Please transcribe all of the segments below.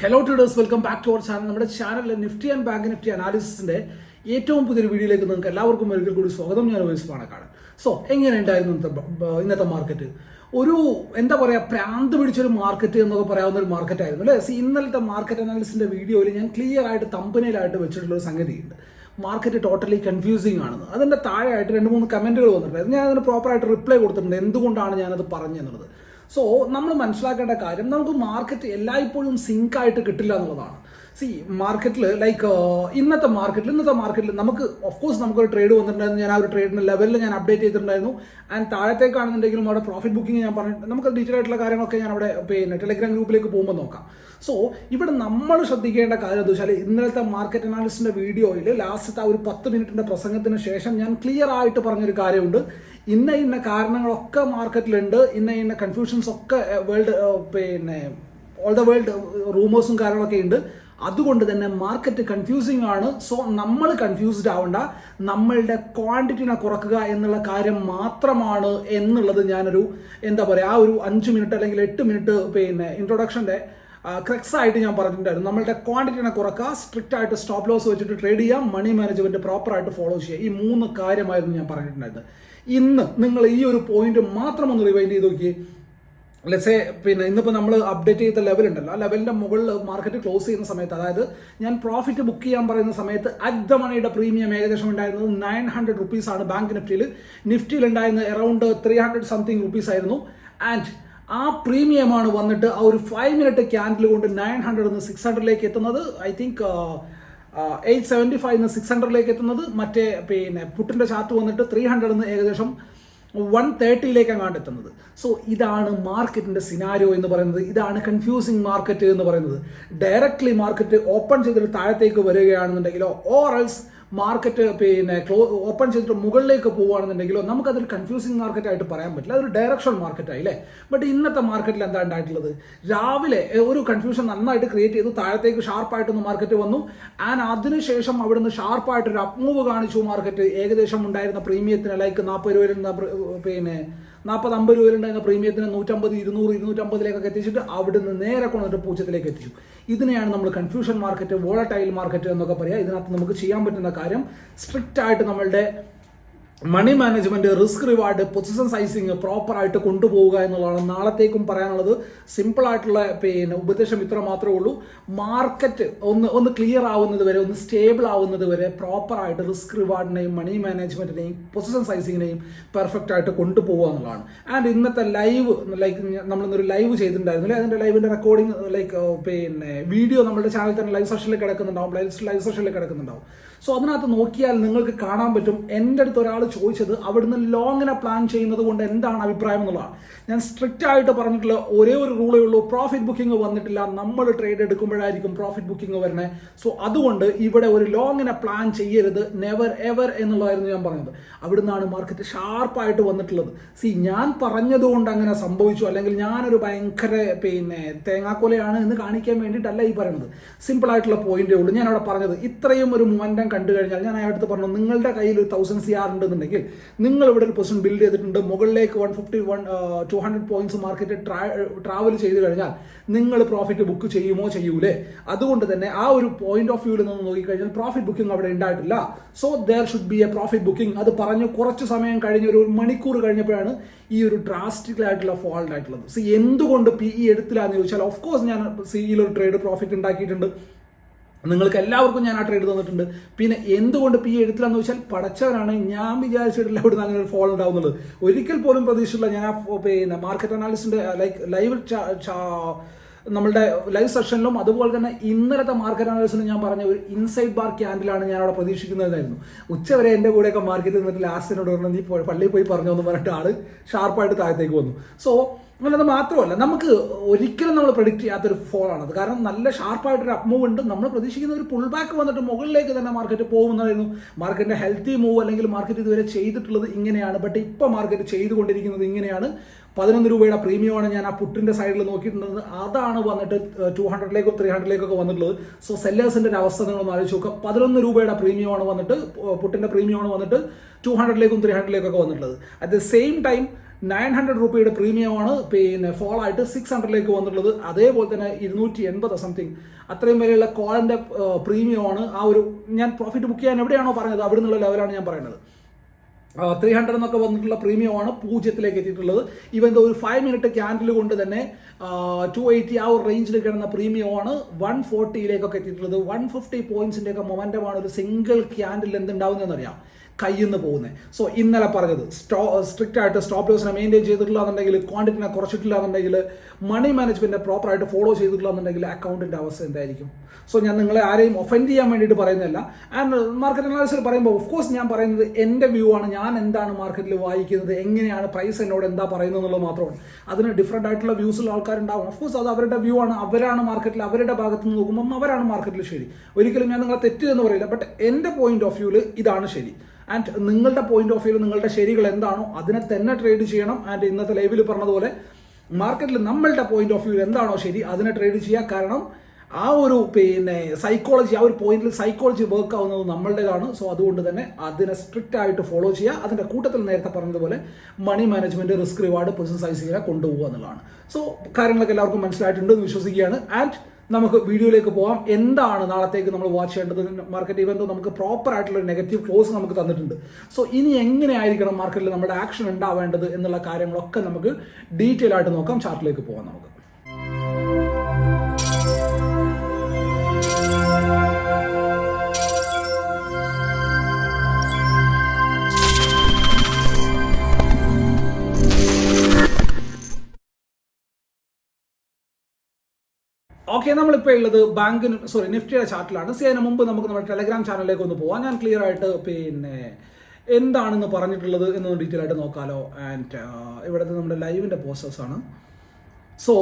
Hello traders welcome back to our channel നമ്മുടെ ചാനലിലെ Nifty and bank Nifty അനാലിസിന്റെ ഏറ്റവും പുതിയൊരു വീഡിയോയിലേക്ക് നിങ്ങൾക്ക് എല്ലാവർക്കും ഒരിക്കൽ കൂടി സ്വാഗതം. ഞാൻ വോയിസ് പാണക്കാണ് സോ എങ്ങനെയുണ്ടായിരുന്നു ഇന്നത്തെ ബ- ബ- ഇന്നത്തെ മാർക്കറ്റ് ഒരു എന്താ പറയുക പ്രാന്ത് പിടിച്ചൊരു മാർക്കറ്റ് എന്നൊക്കെ പറയാവുന്ന ഒരു മാർക്കറ്റ് ആയിരുന്നു അല്ലേ? സി ഇന്നലത്തെ മാർക്കറ്റ് അനാലിസിന്റെ വീഡിയോയിൽ ഞാൻ ക്ലിയർ ആയിട്ട് തമ്പനയിലായിട്ട് വെച്ചിട്ടുള്ള ഒരു സംഗതിയുണ്ട് മാർക്കറ്റ് ടോട്ടലി കൺഫ്യൂസിങ് ആണെന്ന്. അതിന്റെ താഴെയായിട്ട് രണ്ട് മൂന്ന് കമന്റുകൾ വന്നിട്ടുണ്ട്. ഞാൻ അതിന് പ്രോപ്പറായിട്ട് റിപ്ലൈ കൊടുത്തിട്ടുണ്ട്. എന്തുകൊണ്ടാണ് ഞാനത് പറഞ്ഞെന്നുള്ളത്? സോ നമ്മൾ മനസ്സിലാക്കേണ്ട കാര്യം നമുക്ക് മാർക്കറ്റ് എല്ലായ്പ്പോഴും സിങ്ക് ആയിട്ട് കിട്ടില്ല എന്നുള്ളതാണ്. സി മാർക്കറ്റിൽ ലൈക്ക് ഇന്നത്തെ മാർക്കറ്റിൽ ഇന്നത്തെ മാർക്കറ്റിൽ നമുക്ക് ഓഫ് കോഴ്സ് നമുക്കൊരു ട്രേഡ് വന്നിട്ടുണ്ടായിരുന്നു. ഞാൻ ആ ഒരു ട്രേഡിന്റെ ലെവലിൽ ഞാൻ അപ്ഡേറ്റ് ചെയ്തിട്ടുണ്ടായിരുന്നു. ആൻഡ് താഴത്തേക്കാണെന്നുണ്ടെങ്കിലും അവിടെ പ്രോഫിറ്റ് ബുക്കിംഗ് ഞാൻ പറഞ്ഞിട്ട് നമുക്ക് ഡീറ്റെയിൽ ആയിട്ടുള്ള കാര്യങ്ങളൊക്കെ ഞാൻ അവിടെ പിന്നെ ടെലിഗ്രാം ഗ്രൂപ്പിലേക്ക് പോകുമ്പോൾ നോക്കാം. സോ ഇവിടെ നമ്മൾ ശ്രദ്ധിക്കേണ്ട കാര്യം എന്താ വെച്ചാൽ ഇന്നലത്തെ മാർക്കറ്റ് അനാലിസ്റ്റിന്റെ വീഡിയോയിൽ ലാസ്റ്റത്തെ ആ ഒരു പത്ത് മിനിറ്റിന്റെ പ്രസംഗത്തിന് ശേഷം ഞാൻ ക്ലിയർ ആയിട്ട് പറഞ്ഞൊരു കാര്യമുണ്ട്. ഇന്ന ഇന്ന കാരണങ്ങളൊക്കെ മാർക്കറ്റിലുണ്ട് ഇന്ന ഇന്ന കൺഫ്യൂഷൻസ് ഒക്കെ വേൾഡ് പിന്നെ ഓൾ ദ വേൾഡ് റൂമേഴ്സും കാര്യങ്ങളൊക്കെ ഉണ്ട്. അതുകൊണ്ട് തന്നെ മാർക്കറ്റ് കൺഫ്യൂസിങ് ആണ്. സോ നമ്മൾ കൺഫ്യൂസ്ഡ് ആവണ്ട. നമ്മളുടെ ക്വാണ്ടിറ്റിനെ കുറക്കുക എന്നുള്ള കാര്യം മാത്രമാണ് എന്നുള്ളത് ഞാനൊരു എന്താ പറയുക ആ ഒരു അഞ്ച് മിനിറ്റ് അല്ലെങ്കിൽ എട്ട് മിനിറ്റ് പിന്നെ ഇൻട്രൊഡക്ഷന്റെ ക്രെക്സ് ആയിട്ട് ഞാൻ പറഞ്ഞിട്ടുണ്ടായിരുന്നു. നമ്മളുടെ ക്വാണ്ടിറ്റിനെ കുറക്കുക സ്ട്രിക്റ്റ് ആയിട്ട് സ്റ്റോപ്പ് ലോസ് വെച്ചിട്ട് ട്രേഡ് ചെയ്യാം മണി മാനേജ്മെന്റ് പ്രോപ്പർ ആയിട്ട് ഫോളോ ചെയ്യുക. ഈ മൂന്ന് കാര്യമായിരുന്നു ഞാൻ പറഞ്ഞിട്ടുണ്ടായിരുന്നത്. ഇന്ന് നിങ്ങൾ ഈ ഒരു പോയിന്റ് മാത്രം ഒന്ന് റിവൈൻഡ് ചെയ്ത് നോക്കി ലെസേ പിന്നെ ഇന്നിപ്പോൾ നമ്മൾ അപ്ഡേറ്റ് ചെയ്ത ലെവൽ ഉണ്ടല്ലോ. ആ ലെവലിന്റെ മുകളിൽ മാർക്കറ്റ് ക്ലോസ് ചെയ്യുന്ന സമയത്ത് അതായത് ഞാൻ പ്രോഫിറ്റ് ബുക്ക് ചെയ്യാൻ പറയുന്ന സമയത്ത് അറ്റ് ദ മണിയുടെ പ്രീമിയം ഏകദേശം ഉണ്ടായിരുന്നത് നയൻ ഹൺഡ്രഡ് റുപ്പീസ് ആണ് ബാങ്ക് നിഫ്റ്റിയിൽ നിഫ്റ്റിയിൽ ഉണ്ടായിരുന്നത് around three hundred something rupees ആയിരുന്നു. ആൻഡ് ആ പ്രീമിയമാണ് വന്നിട്ട് ആ ഒരു ഫൈവ് മിനിറ്റ് ക്യാൻഡിൽ കൊണ്ട് നയൻ ഹൺഡ്രഡ് നിന്ന് സിക്സ് ഹൺഡ്രഡിലേക്ക് എത്തുന്നത്. I think eight seventy five six ഹൺഡ്രഡിലേക്ക് എത്തുന്നത്. മറ്റേ പിന്നെ പുട്ടിന്റെ ചാത്ത് വന്നിട്ട് ത്രീ ഹൺഡ്രഡ് നിന്ന് ഏകദേശം വൺ തേർട്ടിയിലേക്ക് അങ്ങാണ്ട് എത്തുന്നത്. സോ ഇതാണ് മാർക്കറ്റിന്റെ സിനാരിയോ എന്ന് പറയുന്നത്. ഇതാണ് കൺഫ്യൂസിങ് മാർക്കറ്റ് എന്ന് പറയുന്നത്. ഡയറക്ട്ലി മാർക്കറ്റ് ഓപ്പൺ ചെയ്തിട്ട് താഴത്തേക്ക് വരികയാണെന്നുണ്ടെങ്കിലോ ഓർ എൽസ് മാർക്കറ്റ് പിന്നെ ക്ലോ ഓപ്പൺ ചെയ്തിട്ട് മുകളിലേക്ക് പോവുകയാണെന്നുണ്ടെങ്കിലോ നമുക്കതൊരു കൺഫ്യൂസിങ് മാർക്കറ്റ് ആയിട്ട് പറയാൻ പറ്റില്ല. അതൊരു ഡയറക്ഷൻ മാർക്കറ്റായി അല്ലേ? ബട്ട് ഇന്നത്തെ മാർക്കറ്റിൽ എന്താ ഉണ്ടായിട്ടുള്ളത്? രാവിലെ ഒരു കൺഫ്യൂഷൻ നന്നായിട്ട് ക്രിയേറ്റ് ചെയ്തു താഴത്തേക്ക് ഷാർപ്പായിട്ടൊന്ന് മാർക്കറ്റ് വന്നു. ആൻഡ് അതിനുശേഷം അവിടുന്ന് ഷാർപ്പായിട്ടൊരു അപ്മൂവ് കാണിച്ചു മാർക്കറ്റ് ഏകദേശം ഉണ്ടായിരുന്ന പ്രീമിയത്തിന് ലൈക്ക് നാൽപ്പത് രൂപ പിന്നെ നാൽപ്പത് അമ്പത് രൂപയിലുണ്ടായിരുന്ന പ്രീമിയത്തിന് നൂറ്റമ്പത് ഇരുന്നൂറ് ഇരുന്നൂറ്റമ്പതിലേക്കൊക്കെ എത്തിച്ചിട്ട് അവിടെ നിന്ന് നേരെ കൊണ്ടിട്ട് പൂജ്യത്തിലേക്ക് എത്തിച്ചു. ഇതിനെയാണ് നമ്മൾ കൺഫ്യൂഷൻ മാർക്കറ്റ് വോളറ്റൈൽ മാർക്കറ്റ് എന്നൊക്കെ പറയുക ഇതിനകത്ത് നമുക്ക് ചെയ്യാൻ പറ്റുന്ന കാര്യം സ്ട്രിക്റ്റ് ആയിട്ട് നമ്മളുടെ money management risk reward position sizing proper ആയിട്ട് കൊണ്ടുപോവുക എന്നുള്ളതാണ് നാളത്തേക്കും പറയാനുള്ളത്. സിമ്പിൾ ആയിട്ടുള്ള പിന്നെ ഉപദേശം ഇത്ര മാത്രമേ ഉള്ളൂ. മാർക്കറ്റ് ഒന്ന് ഒന്ന് ക്ലിയർ ആവുന്നത് വരെ ഒന്ന് സ്റ്റേബിൾ ആവുന്നത് വരെ പ്രോപ്പറായിട്ട് റിസ്ക് റിവാർഡിനെയും മണി മാനേജ്മെന്റിനെയും പൊസിഷൻ സൈസിങ്ങിനെയും പെർഫെക്റ്റ് ആയിട്ട് കൊണ്ടുപോകുക എന്നുള്ളതാണ്. ആൻഡ് ഇന്നത്തെ ലൈവ് ലൈക്ക് നമ്മളിന്നൊരു ലൈവ് ചെയ്തിട്ടുണ്ടായിരുന്നു അല്ലേ? അതിന്റെ ലൈവിന്റെ റെക്കോർഡിംഗ് ലൈക്ക് പിന്നെ വീഡിയോ നമ്മുടെ ചാനൽ തന്നെ ലൈവ് സെഷനിൽ കിടക്കുന്നുണ്ടാവും. ലൈവ് സെഷനിൽ കിടക്കുന്നുണ്ടാവും. സോ അതിനകത്ത് നോക്കിയാൽ നിങ്ങൾക്ക് കാണാൻ പറ്റും എന്റെ അടുത്ത് ഒരാൾ ചോദിച്ചത് അവിടുന്ന് ലോങ്ങിനെ പ്ലാൻ ചെയ്യുന്നത് കൊണ്ട് എന്താണ് അഭിപ്രായം എന്നുള്ളതാണ്. ഞാൻ സ്ട്രിക്റ്റ് ആയിട്ട് പറഞ്ഞിട്ടുള്ള ഒരേ ഒരു റൂളേ ഉള്ളൂ. പ്രോഫിറ്റ് ബുക്കിംഗ് വന്നിട്ടില്ല. നമ്മൾ ട്രേഡ് എടുക്കുമ്പോഴായിരിക്കും പ്രോഫിറ്റ് ബുക്കിംഗ് വരുന്നത് സോ അതുകൊണ്ട് ഇവിടെ ഒരു ലോങ്ങിനെ പ്ലാൻ ചെയ്യരുത്. നെവർ എവർ എന്നുള്ളതായിരുന്നു ഞാൻ പറഞ്ഞത്. അവിടുന്നാണ് മാർക്കറ്റ് ഷാർപ്പായിട്ട് വന്നിട്ടുള്ളത്. സി ഞാൻ പറഞ്ഞതുകൊണ്ട് അങ്ങനെ സംഭവിച്ചു. അല്ലെങ്കിൽ ഞാനൊരു ഭയങ്കര പിന്നെ തേങ്ങാക്കൊലയാണ് എന്ന് കാണിക്കാൻ വേണ്ടിയിട്ടല്ല ഈ പറയുന്നത് സിമ്പിൾ ആയിട്ടുള്ള പോയിന്റേ ഉള്ളൂ. ഞാൻ അവിടെ പറഞ്ഞത് ഇത്രയും ഒരു മൊമെന്റം കണ്ടു കഴിഞ്ഞാൽ ഞാൻ അയാളുടെ പറഞ്ഞു നിങ്ങളുടെ കയ്യിൽ ഒരു തൗസൻഡ് സി ആർ ഉണ്ടെന്നുണ്ടെങ്കിൽ നിങ്ങൾ ഇവിടെ ഒരു പൊസിഷൻ ബിൽഡ് ചെയ്തിട്ടുണ്ട് മുകളിലേക്ക് one fifty one two hundred points market travel ചെയ്ത് കഴിഞ്ഞാൽ നിങ്ങൾ പ്രോഫിറ്റ് ബുക്ക് ചെയ്യുമോ ചെയ്യൂലേ? അതുകൊണ്ട് തന്നെ ആ ഒരു പോയിന്റ് ഓഫ് വ്യൂവിൽ നിന്ന് നോക്കിക്കഴിഞ്ഞാൽ പ്രോഫിറ്റ് ബുക്കിംഗ് അവിടെ ഉണ്ടായിട്ടില്ല. So there should be a profit booking അത് പറഞ്ഞു കുറച്ച് സമയം കഴിഞ്ഞ ഒരു മണിക്കൂർ കഴിഞ്ഞപ്പോഴാണ് ഈ ഒരു ഡ്രാസ്റ്റിക് ആയിട്ടുള്ള ഫോൾ ആയിട്ടുള്ളത്. സി എന്തുകൊണ്ട് പി ഇ എടുത്തില്ല എന്ന് ചോദിച്ചാൽ ഓഫ് കോഴ്സ് ഞാൻ സിയിൽ ഒരു ട്രേഡ് പ്രോഫിറ്റ് ഉണ്ടാക്കിയിട്ടുണ്ട്. നിങ്ങൾക്ക് എല്ലാവർക്കും ഞാൻ ആ ട്രേഡ് തന്നിട്ടുണ്ട്. പിന്നെ എന്തുകൊണ്ട് പി എടുത്തില്ലെന്ന് വെച്ചാൽ പഠിച്ചവരാണ് ഞാൻ വിചാരിച്ചിട്ടില്ല ഇവിടെ അങ്ങനെ ഫോൾ ഉണ്ടാവുന്നത് ഒരിക്കൽ പോലും പ്രതീക്ഷിച്ചില്ല ഞാൻ ആ പിന്നെ മാർക്കറ്റ് അനാലിസിന്റെ ലൈക്ക് ലൈവ് നമ്മളുടെ ലൈവ് സെഷനിലും അതുപോലെ തന്നെ ഇന്നലത്തെ മാർക്കറ്റ് അനാലിസിലും ഞാൻ പറഞ്ഞ ഒരു ഇൻസൈഡ് ബാർ ക്യാൻഡിലാണ് ഞാൻ അവിടെ പ്രതീക്ഷിക്കുന്നതായിരുന്നു ഉച്ചവരെ എന്റെ കൂടെയൊക്കെ മാർക്കറ്റിൽ നിന്നിട്ട് ലാസ്റ്റിനോട് പറഞ്ഞു നീ പള്ളിയിൽ പോയി പറഞ്ഞു എന്ന് പറഞ്ഞിട്ട് ആൾ ഷാർപ്പായിട്ട് താഴത്തേക്ക് വന്നു. സോ അത് മാത്രമല്ല നമുക്ക് ഒരിക്കലും നമ്മൾ പ്രഡിക്റ്റ് ചെയ്യാത്തൊരു ഫോൾ ആണത്. കാരണം നല്ല ഷാർപ്പായിട്ടൊരു അപ്പ് മൂവ് ഉണ്ട്. നമ്മൾ പ്രതീക്ഷിക്കുന്ന ഒരു പുൾ ബാക്ക് വന്നിട്ട് മുകളിലേക്ക് തന്നെ മാർക്കറ്റ് പോകുന്നതായിരുന്നു. മാർക്കറ്റിന്റെ ഹെൽത്തി മൂവ് അല്ലെങ്കിൽ മാർക്കറ്റ് ഇതുവരെ ചെയ്തിട്ടുള്ളത് ഇങ്ങനെയാണ്. ബട്ട് ഇപ്പോൾ മാർക്കറ്റ് ചെയ്തുകൊണ്ടിരിക്കുന്നത് ഇങ്ങനെയാണ്. പതിനൊന്ന് രൂപയുടെ പ്രീമിയമാണ് ഞാൻ ആ പുട്ടിന്റെ സൈഡിൽ നോക്കിയിട്ടുള്ളത് അതാണ് വന്നിട്ട് ടു ഹൺഡ്രഡിലേക്കോ ത്രീ ഹൺഡ്രഡിലേക്കൊക്കെ വന്നിട്ടുള്ളത്. സോ സെല്ലേഴ്സിന്റെ ഒരു അവസ്ഥ നിങ്ങളൊന്ന് ആലോചിച്ച് നോക്കുക. പതിനൊന്ന് രൂപയുടെ പ്രീമിയമാണ് വന്നിട്ട് പുട്ടിന്റെ പ്രീമിയമാണ് വന്നിട്ട് ടു ഹൺഡ്രഡിലേക്കും ത്രീ ഹൺഡ്രഡിലേക്കൊക്കെ വന്നിട്ടുള്ളത്. At the same time nine hundred റുപ്പിയുടെ പ്രീമിയമാണ്. പിന്നെ ഫോൾ ആയിട്ട് സിക്സ് ഹൺഡ്രഡിലേക്ക് വന്നിട്ടുള്ളത്. അതേപോലെ തന്നെ ഇരുന്നൂറ്റി എൺപത് സംതിങ് അത്രയും വരെയുള്ള കോളിന്റെ പ്രീമിയമാണ്. ആ ഒരു ഞാൻ പ്രോഫിറ്റ് ബുക്ക് ചെയ്യാൻ എവിടെയാണോ പറഞ്ഞത് അവിടെ നിന്നുള്ള ലെവലാണ് ഞാൻ പറയുന്നത്. ത്രീ ഹൺഡ്രഡ് എന്നൊക്കെ വന്നിട്ടുള്ള പ്രീമിയമാണ് പൂജ്യത്തിലേക്ക് എത്തിയിട്ടുള്ളത്. ഇവൻ ഒരു ഫൈവ് മിനിറ്റ് ക്യാൻഡിൽ കൊണ്ട് തന്നെ ടു എയ്റ്റി ആ ഒരു റേഞ്ചിൽ കിടന്ന പ്രീമിയമാണ് വൺ ഫോർട്ടിയിലേക്കൊക്കെ എത്തിയിട്ടുള്ളത്. വൺ ഫിഫ്റ്റി പോയിന്റ്സിന്റെ ഒക്കെ മൊമെന്റമാണ് ഒരു സിംഗിൾ ക്യാൻഡിൽ എന്തുണ്ടാവുന്നതെന്നറിയാം കയ്യിൽ പോകുന്നത് സോ ഇന്നലെ പറഞ്ഞത് സ്റ്റോ സ്ട്രിക്റ്റ് ആയിട്ട് സ്റ്റോപ്പ് ലോസിനെ മെയിന്റെയിൻ ചെയ്തിട്ടില്ല എന്നുണ്ടെങ്കിൽ ക്വാണ്ടിറ്റിനെ കുറച്ചിട്ടില്ല എന്നുണ്ടെങ്കിൽ മണി മാനേജ്മെന്റ് പ്രോപ്പറായിട്ട് ഫോളോ ചെയ്തിട്ടില്ല എന്നുണ്ടെങ്കിൽ അക്കൗണ്ടിന്റെ അവസ്ഥ എന്തായിരിക്കും? സോ ഞാൻ നിങ്ങളെ ആരെയും ഒഫൻഡ് ചെയ്യാൻ വേണ്ടിയിട്ട് പറയുന്നില്ല ആൻഡ് മാർക്കറ്റ് അനാലിസിൽ പറയുമ്പോൾ ഓഫ് കോഴ്സ് ഞാൻ പറയുന്നത് എന്റെ വ്യൂ ആണ് ഞാൻ എന്താണ് മാർക്കറ്റിൽ വായിക്കുന്നത് എങ്ങനെയാണ് പ്രൈസ് എന്നോട് എന്താ പറയുന്നത് എന്നുള്ളത് മാത്രമാണ്. അതിന് ഡിഫറെന്റ് ആയിട്ടുള്ള വ്യൂസുള്ള ആൾക്കാരുണ്ടാവും. ഓഫ് കോഴ്സ് അത് അവരുടെ വ്യൂ ആണ് അവരാണ് മാർക്കറ്റിൽ അവരുടെ ഭാഗത്ത് നിന്ന് നോക്കുമ്പം അവരാണ് മാർക്കറ്റിൽ ശരി. ഒരിക്കലും ഞാൻ നിങ്ങളെ തെറ്റ് എന്ന് പറയില്ല ബട്ട് എന്റെ പോയിന്റ് ഓഫ് വ്യൂവിൽ ഇതാണ് ശരി. ആൻഡ് നിങ്ങളുടെ പോയിന്റ് ഓഫ് വ്യൂ നിങ്ങളുടെ ശരികൾ എന്താണോ അതിനെ തന്നെ ട്രേഡ് ചെയ്യണം. ആൻഡ് ഇന്നത്തെ ലൈവിൽ പറഞ്ഞതുപോലെ മാർക്കറ്റിൽ നമ്മളുടെ പോയിന്റ് ഓഫ് വ്യൂ എന്താണോ ശരി അതിനെ ട്രേഡ് ചെയ്യുക കാരണം ആ ഒരു പിന്നെ സൈക്കോളജി ആ ഒരു പോയിന്റിൽ സൈക്കോളജി വർക്ക് ആവുന്നത് നമ്മളുടേതാണ്. സോ അതുകൊണ്ട് തന്നെ അതിനെ സ്ട്രിക്റ്റ് ആയിട്ട് ഫോളോ ചെയ്യുക അതിന്റെ കൂട്ടത്തിൽ നേരത്തെ പറഞ്ഞതുപോലെ money management risk reward position ചെയ്യാൻ കൊണ്ടുപോകുക എന്നുള്ളതാണ്. സോ കാര്യങ്ങളൊക്കെ എല്ലാവർക്കും മനസ്സിലായിട്ടുണ്ട് എന്ന് വിശ്വസിക്കുകയാണ്. ആൻഡ് നമുക്ക് വീഡിയോയിലേക്ക് പോകാം എന്താണ് നാളത്തേക്ക് നമ്മൾ വാച്ച് ചെയ്യേണ്ടത്? മാർക്കറ്റ് ഇവന്റ് നമുക്ക് പ്രോപ്പർ ആയിട്ടുള്ള നെഗറ്റീവ് ക്ലോസ് നമുക്ക് തന്നിട്ടുണ്ട്. സോ ഇനി എങ്ങനെയായിരിക്കണം മാർക്കറ്റിൽ നമ്മുടെ ആക്ഷൻ ഉണ്ടാവേണ്ടത് എന്നുള്ള കാര്യങ്ങളൊക്കെ നമുക്ക് ഡീറ്റെയിൽ ആയിട്ട് നോക്കാം. ചാർട്ടിലേക്ക് പോകാം നമുക്ക്. ഓക്കെ നമ്മളിപ്പോൾ ഉള്ളത് ബാങ്കിന് സോറി നിഫ്റ്റിയുടെ ചാർട്ടിലാണ് സി അതിന് മുമ്പ് നമുക്ക് നമ്മുടെ ടെലഗ്രാം ചാനലിലേക്ക് ഒന്ന് പോകാം ഞാൻ ക്ലിയർ ആയിട്ട് പിന്നെ എന്താണെന്ന് പറഞ്ഞിട്ടുള്ളത് എന്ന് ഡീറ്റെയിൽ ആയിട്ട് നോക്കാലോ. ആൻഡ് ഇവിടുത്തെ നമ്മുടെ ലൈവിന്റെ പോസ്റ്റേഴ്സ് ആണ്. സോ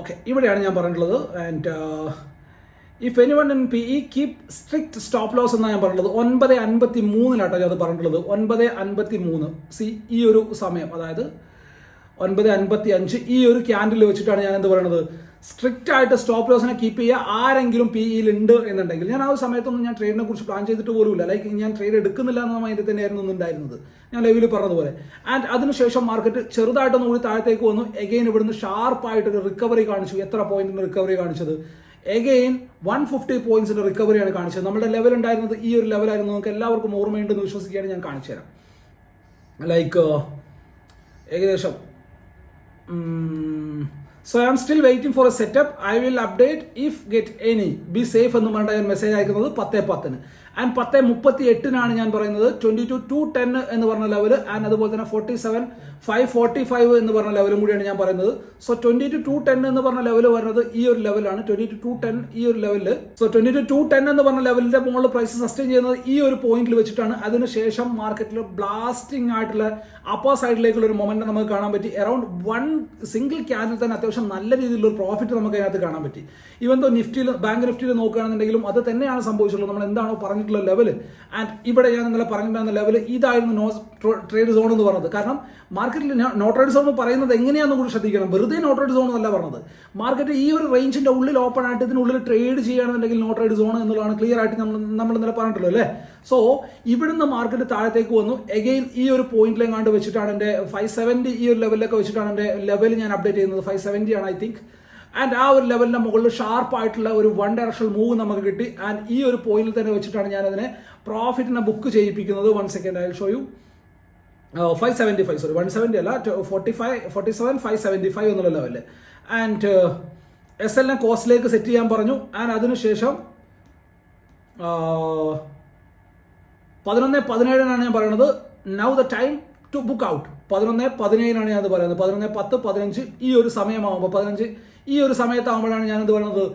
ഓക്കെ ഇവിടെയാണ് ഞാൻ പറഞ്ഞിട്ടുള്ളത്. And if any one in P E keep strict stop loss എന്നാണ് ഞാൻ പറഞ്ഞിട്ടുള്ളത്. ഒൻപത് അൻപത്തി മൂന്നിലാട്ടോ ഞാൻ അത് പറഞ്ഞിട്ടുള്ളത്. ഒൻപത് അൻപത്തി മൂന്ന് സി ഈ ഒരു സമയം അതായത് ഒൻപത് അൻപത്തി അഞ്ച് ഈ ഒരു ക്യാൻഡിൽ വെച്ചിട്ടാണ് ഞാൻ എന്ത് പറയുന്നത് സ്ട്രിക്റ്റ് ആയിട്ട് സ്റ്റോപ്പ് ലോസിനെ കീപ്പ് ചെയ്യുക. ആരെങ്കിലും പി ഇയിൽ ഉണ്ട് എന്നുണ്ടെങ്കിൽ. ഞാൻ ആ സമയത്തൊന്നും ഞാൻ ട്രേഡിനെ കുറിച്ച് പ്ലാൻ ചെയ്തിട്ട് പോലുമില്ല. ലൈക്ക് ഞാൻ ട്രേഡ് എടുക്കുന്നില്ല എന്ന മൈൻഡിൽ തന്നെയായിരുന്നു ഉണ്ടായിരുന്നത്. ഞാൻ ലൈവിൽ പറഞ്ഞതുപോലെ. ആൻഡ് അതിനുശേഷം മാർക്കറ്റ് ചെറുതായിട്ടൊന്ന് കൂടി താഴത്തേക്ക് വന്നു. എഗെയിൻ ഇവിടുന്ന് ഷാർപ്പായിട്ട് റിക്കവറി കാണിച്ചു. എത്ര പോയിന്റിന് റിക്കവറി കാണിച്ചത്? എഗെയിൻ വൺ ഫിഫ്റ്റി പോയിന്റ്സിന്റെ റിക്കവറിയാണ് കാണിച്ചത്. നമ്മുടെ ലെവൽ ഉണ്ടായിരുന്നത് ഈ ഒരു ലെവലായിരുന്നു നമുക്ക് എല്ലാവർക്കും ഓർമ്മയുണ്ടെന്ന് വിശ്വസിക്കുകയാണ് ഞാൻ കാണിച്ചു തരാം ലൈക്ക് ഏകദേശം so I am still waiting for a setup I will update if get any be safe എന്ന് പറഞ്ഞ ഞാൻ മെസ്സേജ് അയക്കുന്നത് പത്തേ പത്തിന്. ആൻഡ് പത്ത് മുപ്പത്തി എട്ടിനാണ് ഞാൻ പറയുന്നത്. ട്വന്റി ടു ടു ടെൻ എന്ന് പറഞ്ഞ ലെവൽ ആൻഡ് അതുപോലെ തന്നെ forty seven five forty five എന്ന് പറഞ്ഞ ലെവലും കൂടിയാണ് ഞാൻ പറയുന്നത്. So twenty two two ten എന്ന് പറഞ്ഞ ലെവൽ വരുന്നത് ഈ ഒരു ലെവലാണ് ട്വന്റി ടു ടു ടെൻ ഈ ഒരു ലെവലിൽ so twenty two two ten എന്ന് പറഞ്ഞ ലെവലിന്റെ മുകളിൽ പ്രൈസ് സസ്റ്റെയിൻ ചെയ്യുന്നത് ഈ ഒരു പോയിന്റിൽ വെച്ചിട്ടാണ്. അതിനുശേഷം മാർക്കറ്റിൽ ബ്ലാസ്റ്റിംഗ് ആയിട്ടുള്ള അപ്പർ സൈഡിലേക്കുള്ള ഒരു മൊമെന്റ് നമുക്ക് കാണാൻ പറ്റി. അറൌണ്ട് വൺ സിംഗിൾ ക്യാൻഡിൽ തന്നെ അത്യാവശ്യം നല്ല രീതിയിലുള്ള പ്രോഫിറ്റ് നമുക്ക് അതിനകത്ത് കാണാൻ പറ്റി. ഈവൻ തോ നിഫ്റ്റിയിൽ ബാങ്ക് നിഫ്റ്റിയിൽ നോക്കുകയാണെന്നുണ്ടെങ്കിലും അത് തന്നെയാണ് സംഭവിച്ചുള്ളത് നമ്മൾ എന്താണോ പറഞ്ഞിട്ടുള്ള ലെവൽ ആൻഡ് ഇവിടെ ഞാൻ നിങ്ങളെ പറഞ്ഞിട്ടുണ്ടായിരുന്ന ലെവൽ ഇതായിരുന്നു നോ ട്രേഡ് സോൺ എന്ന് പറഞ്ഞത്. കാരണം മാർക്കറ്റിൽ നോ ട്രേഡ് സോൺ പറയുന്നത് എങ്ങനെയാണെന്ന് കൂടി ശ്രദ്ധിക്കണം. വെറുതെ നോ ട്രേഡ് സോൺ എന്നല്ല പറഞ്ഞത്. മാർക്കറ്റ് ഈ ഒരു റേഞ്ചിന്റെ ഉള്ളിൽ ഓപ്പൺ ആയിട്ട് ഇതിനുള്ളിൽ ട്രേഡ് ചെയ്യുകയാണെന്നുണ്ടെങ്കിൽ നോ ട്രേഡ് സോൺ എന്നുള്ളതാണ് ക്ലിയർ ആയിട്ട് നമ്മൾ നമ്മൾ ഇന്നലെ പറഞ്ഞിട്ടുള്ളൂ അല്ലേ? സോ ഇവിടുന്ന് മാർക്കറ്റ് താഴത്തേക്ക് വന്നു. എഗെയിൻ ഈ ഒരു പോയിന്റിലെങ്ങാണ്ട് വെച്ചിട്ടാണ് എന്റെ ഫൈവ് സെവന്റി ഈ ഒരു ലെവലിലൊക്കെ വെച്ചിട്ടാണ് എന്റെ ലെവൽ ഞാൻ അപ്ഡേറ്റ് ചെയ്യുന്നത്. ഫൈവ് സെവന്റി ആണ് ഐ തിങ്ക് ആൻഡ് ആ ഒരു ലെവലിന്റെ മുകളിൽ ഷാർപ്പായിട്ടുള്ള ഒരു വൺ ഡയറക്ഷൻ മൂവ് നമുക്ക് കിട്ടി. ആൻഡ് ഈ ഒരു പോയിന്റിൽ തന്നെ വെച്ചിട്ടാണ് ഞാൻ അതിനെ പ്രോഫിറ്റിനെ book ചെയ്യിപ്പിക്കുന്നത്. One second I show you five seventy five sorry one seventy അല്ല forty five forty seven five seventy five എന്നുള്ള ലെവലിൽ ആൻഡ് എസ് എല്ലിനെ കോസ്റ്റിലേക്ക് സെറ്റ് ചെയ്യാൻ പറഞ്ഞു. ആൻഡ് അതിനുശേഷം പതിനൊന്ന് പതിനേഴിനാണ് ഞാൻ പറയുന്നത് now the time to book out പതിനൊന്ന് പതിനേഴിനാണ് ഞാനത് പറയുന്നത്. പതിനൊന്ന് പത്ത് പതിനഞ്ച് ഈ ഒരു സമയമാകുമ്പോൾ പതിനഞ്ച് ഈ ഒരു സമയത്താകുമ്പോഴാണ് ഞാനത് പറയുന്നത്.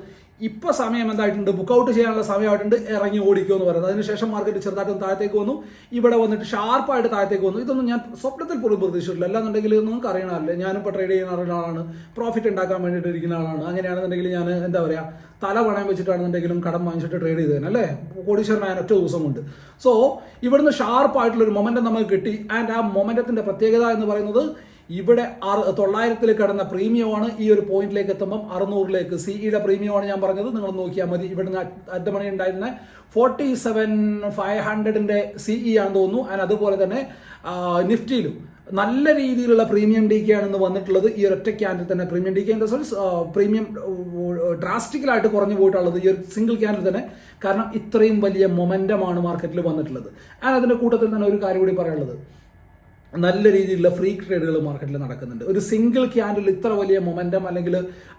ഇപ്പോൾ സമയം എന്തായിട്ടുണ്ട്? ബുക്ക് ഔട്ട് ചെയ്യാനുള്ള സമയമായിട്ടുണ്ട്. ഇറങ്ങി ഓടിക്കുക എന്ന് പറയുന്നത്. അതിനുശേഷം മാർക്കറ്റ് ചെറുതായിട്ട് താഴത്തേക്ക് വന്നു. ഇവിടെ വന്നിട്ട് ഷാർപ്പായിട്ട് താഴത്തേക്ക് വന്നു. ഇതൊന്നും ഞാൻ സ്വപ്നത്തിൽ പോലും പ്രതീക്ഷിച്ചിട്ടില്ല. അല്ലാന്നുണ്ടെങ്കിൽ നിങ്ങൾക്ക് അറിയണമല്ലേ? ഞാനിപ്പോൾ ട്രേഡ് ചെയ്യുന്ന ഒരാളാണ് പ്രോഫിറ്റ് ഉണ്ടാക്കാൻ വേണ്ടിയിട്ട് ഇരിക്കുന്ന ആളാണ്. അങ്ങനെയാണെന്നുണ്ടെങ്കിൽ ഞാൻ എന്താ പറയുക തല പണയം വെച്ചിട്ടാണെന്നുണ്ടെങ്കിലും കടം വാങ്ങിച്ചിട്ട് ട്രേഡ് ചെയ്തേനെ അല്ലേ? കോടീശ്വരനായ ഒറ്റ ദിവസമുണ്ട് സോ ഇവിടുന്ന് ഷാർപ്പായിട്ടുള്ള ഒരു മൊമെന്റ് നമുക്ക് കിട്ടി. ആൻഡ് ആ മൊമെന്റത്തിന്റെ പ്രത്യേകത എന്ന് പറയുന്നത് ഇവിടെ തൊള്ളായിരത്തിൽ കിടന്ന പ്രീമിയമാണ് ഈ ഒരു പോയിന്റിലേക്ക് എത്തുമ്പം അറുന്നൂറിലേക്ക്. സിഇയുടെ പ്രീമിയമാണ് ഞാൻ പറഞ്ഞത്. നിങ്ങൾ നോക്കിയാൽ മതി. ഇവിടുന്ന് അറ്റ് മണി ഉണ്ടായിരുന്ന ഫോർട്ടി സെവൻ ഫൈവ് ഹൺഡ്രഡിന്റെ സിഇ ആണെന്ന് തോന്നുന്നു. ആൻഡ് അതുപോലെ തന്നെ നിഫ്റ്റിയിലും നല്ല രീതിയിലുള്ള പ്രീമിയം ഡി കെ ആണെന്ന് വന്നിട്ടുള്ളത് ഈ ഒരൊറ്റ ക്യാൻഡിൽ തന്നെ. Premium decay in the sense premium ഡ്രാസ്റ്റിക്കലായിട്ട് കുറഞ്ഞു പോയിട്ടുള്ളത് ഈ ഒരു സിംഗിൾ ക്യാൻഡിൽ തന്നെ. കാരണം ഇത്രയും വലിയ മൊമെന്റമാണ് മാർക്കറ്റിൽ വന്നിട്ടുള്ളത്. ആൻഡ് അതിന്റെ കൂട്ടത്തിൽ തന്നെ ഒരു കാര്യം കൂടി പറയാനുള്ളത്. നല്ല രീതിയിലുള്ള ഫ്രീ ട്രേഡുകൾ മാർക്കറ്റിൽ നടക്കുന്നുണ്ട്. ഒരു സിംഗിൾ ക്യാൻഡിൽ ഇത്ര വലിയ മൊമെന്റം അല്ലെങ്കിൽ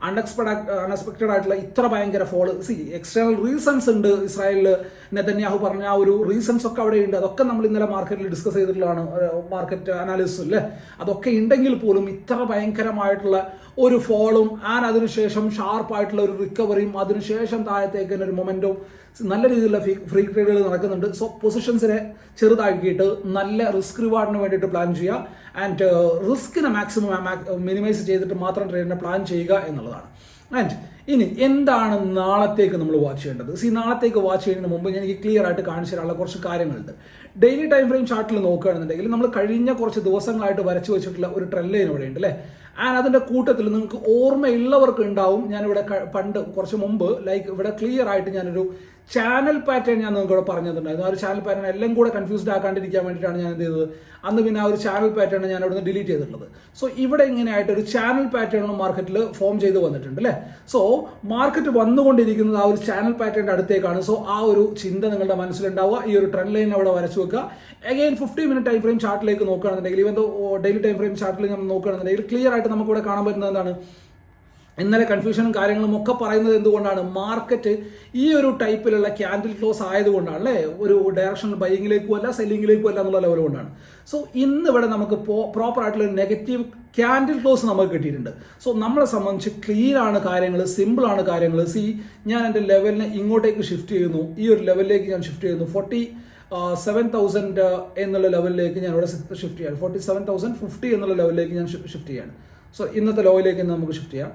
അൺഎക്സ്പെക്ടഡ് അൺഎക്സ്പെക്റ്റഡ് ആയിട്ടുള്ള ഇത്ര ഭയങ്കര ഫോൾ സി എക്സ്റ്റേണൽ റീസൺസ് ഉണ്ട് ഇസ്രായേലിൽ നെതന്യാഹു പറഞ്ഞ ആ ഒരു റീസൺസ് ഒക്കെ അവിടെ ഉണ്ട് അതൊക്കെ നമ്മൾ ഇന്നലെ മാർക്കറ്റിൽ ഡിസ്കസ് ചെയ്തിട്ടുള്ളതാണ് മാർക്കറ്റ് അനാലിസിസ് അല്ലേ അതൊക്കെ ഉണ്ടെങ്കിൽ പോലും ഇത്ര ഭയങ്കരമായിട്ടുള്ള ഒരു ഫോളും ആൻഡ് അതിനുശേഷം ഷാർപ്പായിട്ടുള്ള ഒരു റിക്കവറിയും അതിനുശേഷം താഴത്തേക്ക് തന്നെ ഒരു മൊമെന്റും നല്ല രീതിയിലുള്ള ഫ്രീ ട്രേഡുകൾ നടക്കുന്നുണ്ട്. സോ പൊസിഷൻസിനെ ചെറുതാക്കിയിട്ട് നല്ല റിസ്ക് റിവാർഡിന് വേണ്ടിയിട്ട് പ്ലാൻ ചെയ്യുക ആൻഡ് റിസ്കിനെ മാക്സിമം മിനിമൈസ് ചെയ്തിട്ട് മാത്രം ട്രേഡിനെ പ്ലാൻ ചെയ്യുക എന്നുള്ളതാണ്. ആൻഡ് ഇനി എന്താണ് നാളത്തേക്ക് നമ്മൾ വാച്ച് ചെയ്യേണ്ടത്? സി നാളത്തേക്ക് വാച്ച് ചെയ്യുന്നതിന് മുമ്പ് ഞാൻ എനിക്ക് ക്ലിയർ ആയിട്ട് കാണിച്ചു തരാനുള്ള കുറച്ച് കാര്യങ്ങളുണ്ട്. ഡെയിലി ടൈം ഫ്രെയിം ചാർട്ടിൽ നോക്കുകയാണെന്നുണ്ടെങ്കിൽ നമ്മൾ കഴിഞ്ഞ കുറച്ച് ദിവസങ്ങളായിട്ട് വരച്ചു വെച്ചിട്ടുള്ള ഒരു ട്രെൻഡ് ലൈൻ ഇവിടെയുണ്ട് അല്ലേ? ആൻഡ് അതിന്റെ കൂട്ടത്തിൽ നിങ്ങൾക്ക് ഓർമ്മയുള്ളവർക്ക് ഉണ്ടാവും. ഞാനിവിടെ പണ്ട് കുറച്ച് മുമ്പ് ലൈക്ക് ഇവിടെ ക്ലിയർ ആയിട്ട് ഞാനൊരു ചാനൽ പാറ്റേൺ ഞാൻ നിങ്ങൾക്ക് ഇവിടെ പറഞ്ഞു തന്നിട്ടുണ്ടായിരുന്നു ആ ഒരു ചാനൽ പാറ്റേൺ എല്ലാം കൂടെ കൺഫ്യൂസ്ഡ് ആക്കാണ്ടിരിക്കാൻ വേണ്ടിയിട്ടാണ് ഞാൻ എന്ത് ചെയ്തത്? അന്ന് പിന്നെ ആ ഒരു ചാനൽ പാറ്റേൺ ഞാൻ അവിടെ നിന്ന് ഡിലീറ്റ് ചെയ്തിട്ടുള്ളത്. സോ ഇവിടെ ഇങ്ങനെയായിട്ട് ഒരു ചാനൽ പാറ്റേൺ മാർക്കറ്റിൽ ഫോം ചെയ്ത് വന്നിട്ടുണ്ട് അല്ലേ? സോ മാർക്കറ്റ് വന്നുകൊണ്ടിരിക്കുന്നത് ആ ഒരു ചാനൽ പാറ്റേണിന്റെ അടുത്തേക്കാണ്. സോ ആ ഒരു ചിന്ത നിങ്ങളുടെ മനസ്സിലുണ്ടാവുക. ഈ ഒരു ട്രെൻഡ് ലൈൻ അവിടെ വരച്ചു വെക്കുക. Again fifty minute time frame ചാർട്ടിലേക്ക് നോക്കുകയാണെന്നുണ്ടെങ്കിൽ ഇവൻ ഡെയിലി ടൈം ഫ്രെയിം ചാർട്ടിൽ നമ്മൾ നോക്കുകയാണെന്നുണ്ടെങ്കിൽ ക്ലിയർ ആയിട്ട് നമുക്ക് ഇവിടെ കാണാൻ പറ്റുന്നത് എന്താണ്? ഇന്നലെ കൺഫ്യൂഷനും കാര്യങ്ങളും ഒക്കെ പറയുന്നത് എന്തുകൊണ്ടാണ്? മാർക്കറ്റ് ഈ ഒരു ടൈപ്പിലുള്ള ക്യാൻഡിൽ ക്ലോസ് ആയതുകൊണ്ടാണ് അല്ലേ ഒരു ഡയറക്ഷൻ ബൈങ്ങിലേക്കും അല്ല സെല്ലിങ്ങിലേക്കും അല്ല എന്നുള്ള ലെവൽ കൊണ്ടാണ്. സോ ഇന്ന് ഇവിടെ നമുക്ക് പ്രോപ്പർ ആയിട്ടുള്ള നെഗറ്റീവ് ക്യാൻഡിൽ ക്ലോസ് നമുക്ക് കിട്ടിയിട്ടുണ്ട്. സോ നമ്മളെ സംബന്ധിച്ച് ക്ലിയർ ആണ് കാര്യങ്ങൾ സിമ്പിൾ ആണ് കാര്യങ്ങൾ. സി ഞാൻ എന്റെ ലെവലിനെ ഇങ്ങോട്ടേക്ക് ഷിഫ്റ്റ് ചെയ്യുന്നു. ഈ ഒരു ലെവലിലേക്ക് ഞാൻ ഷിഫ്റ്റ് ചെയ്യുന്നു. ഫോർട്ടി സെവൻ തൗസൻഡ് എന്നുള്ള ലെവലിലേക്ക് ഞാൻ ഇവിടെ ഷിഫ്റ്റ് ചെയ്യാണ്. ഫോർട്ടി സെവൻ തൗസൻഡ് ഫിഫ്റ്റി എന്നുള്ള ലെവലിലേക്ക് ഞാൻ ഷിഫ്റ്റ് ചെയ്യാണ്. സോ ഇന്നത്തെ ലോയിലേക്ക് നമുക്ക് ഷിഫ്റ്റ് ചെയ്യാം.